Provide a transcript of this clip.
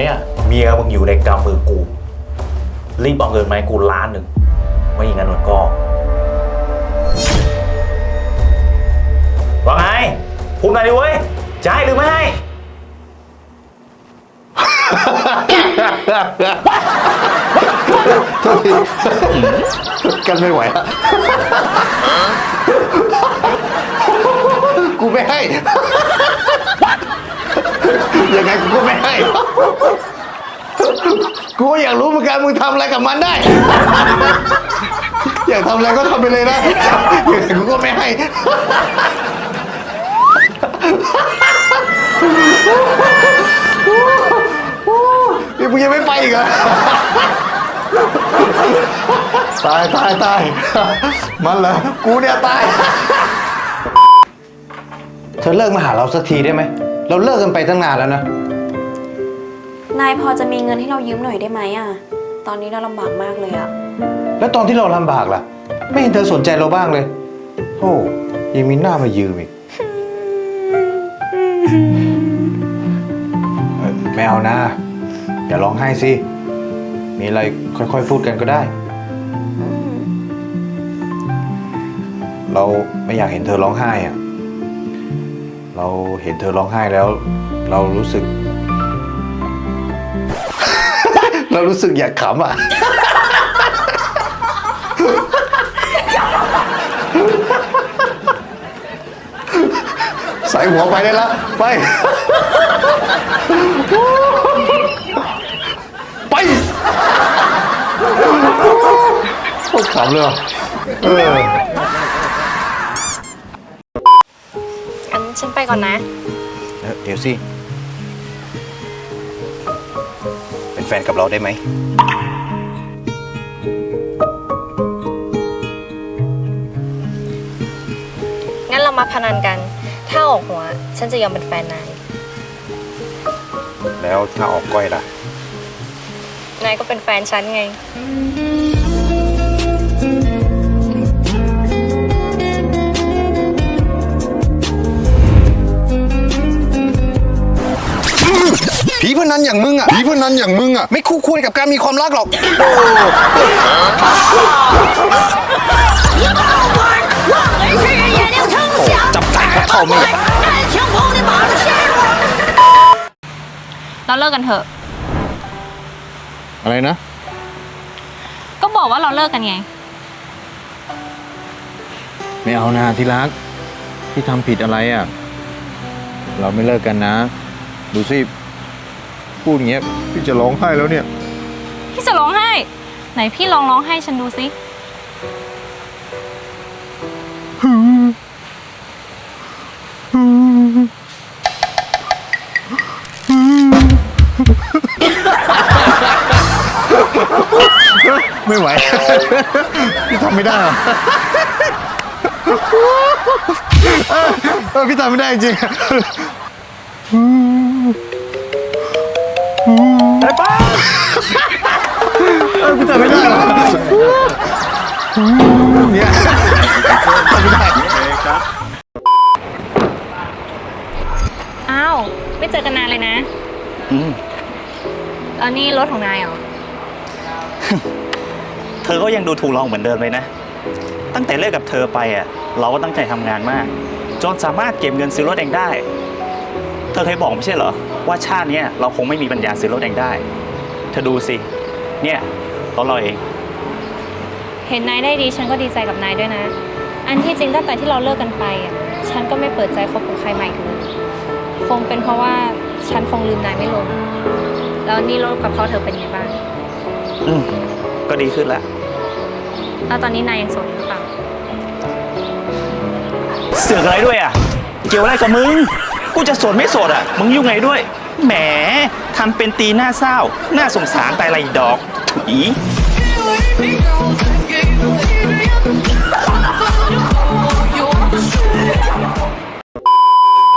เนี้ยเมียมึงอยู่ในกำมือกู รีบเอาเงินมาให้กูล้านหนึ่ง ไม่อย่างนั้นมันก็ว่าไงพูดมาดิเว้ยจะให้หรือไม่ให้ โทษทีกันไม่ไหวละกูไม่ให้ ยังไงกูก็ไม่ให้ กูก็อยากรู้เหมือนกันมึงทำอะไรกับมันได้ อยากทำอะไรก็ทำไปเลยนะยังไงกูก็ไม่ให้ นี่มึงยังไม่ไปอีกเหรอ ตายตายตาย มันเหรอ กูเนี่ยตาย เธอเลิกมาหาเราสักทีได้ไหม เราเลิกกันไปตั้งนานแล้วนะ นายพอจะมีเงินให้เรายืมหน่อยได้ไหมอะ ตอนนี้เราลำบากมากเลยอะ แล้วตอนที่เราลำบากล่ะ ไม่เห็นเธอสนใจเราบ้างเลยโอ้ยังมีหน้ามายืมอีกเอ่อไม่เอานะ อย่าร้องไห้สิ มีอะไรค่อยๆพูดกันก็ได้ เราไม่อยากเห็นเธอร้องไห้อะ เราเห็นเธอร้องไห้แล้ว เรารู้สึก เรารู้สึกอยากขำอะ ใส่หัวไปได้แล้ว ไป ไปโคตรขำเลยเออ ฉันไปก่อนนะ เอ้อเดี๋ยวสิ เป็นแฟนกับเราได้ไหม งั้นเรามาพนันกัน ถ้าออกหัว ฉันจะยอมเป็นแฟนนาย แล้วถ้าออกก้อยล่ะ นายก็เป็นแฟนฉันไง ผีพนันอย่างมึงอะผีพนันอย่างมึงอะไม่คู่ควรกับการมีความรักหรอกจับใจพระเท่าไม่เราเลิกกันเถอะ อะไรนะ ก็บอกว่าเราเลิกกันไง ไม่เอานะที่รักพี่ทำผิดอะไรอะ เราไม่เลิกกันนะ ดูสิ พูดอย่างเงี้ยพี่จะร้องไห้แล้วเนี่ย พี่จะร้องไห้ ไหนพี่ลองร้องไห้ฉันดูสิไม่ไหว พี่ทำไม่ได้หรอเออพี่ทำไม่ได้จริง เออพี่ทำไม่ได้หรอเนี่ยทำไม่ได้อ้าว ไม่เจอกันนานเลยนะอืมแล้วนี่รถของนายเหรอ เธอก็ยังดูถูกเราเหมือนเดิมเลยนะ ตั้งแต่เลิกกับเธอไปอะ เราก็ตั้งใจทำงานมาก จนสามารถเก็บเงินซื้อรถเองได้ เธอเคยบอกไม่ใช่เหรอ ว่าชาติเนี้ยเราคงไม่มีปัญญาซื้อรถเองได้ เธอดูสิ เนี่ย รถเราเอง เห็นนายได้ดีฉันก็ดีใจกับนายด้วยนะ อันที่จริงตั้งแต่ที่เราเลิกกันไปอะฉันก็ไม่เปิดใจคบกับใครใหม่อีกเลยคงเป็นเพราะว่าฉันคงลืมนายไม่ลง แล้วนี่รถกับเขาเธอเป็นไงบ้างอืมก็ดีขึ้นแล้วแล้วตอนนี้นายยังโสดอยู่หรือเปล่า เสือกอะไรด้วยอะ เกี่ยวอะไรกับมึง กูจะโสดไม่โสดอะ มึงยุ่งไงด้วย แหมทำเป็นตีหน้าเศร้า หน้าสงสารแต่ไรดอกถุ 咦。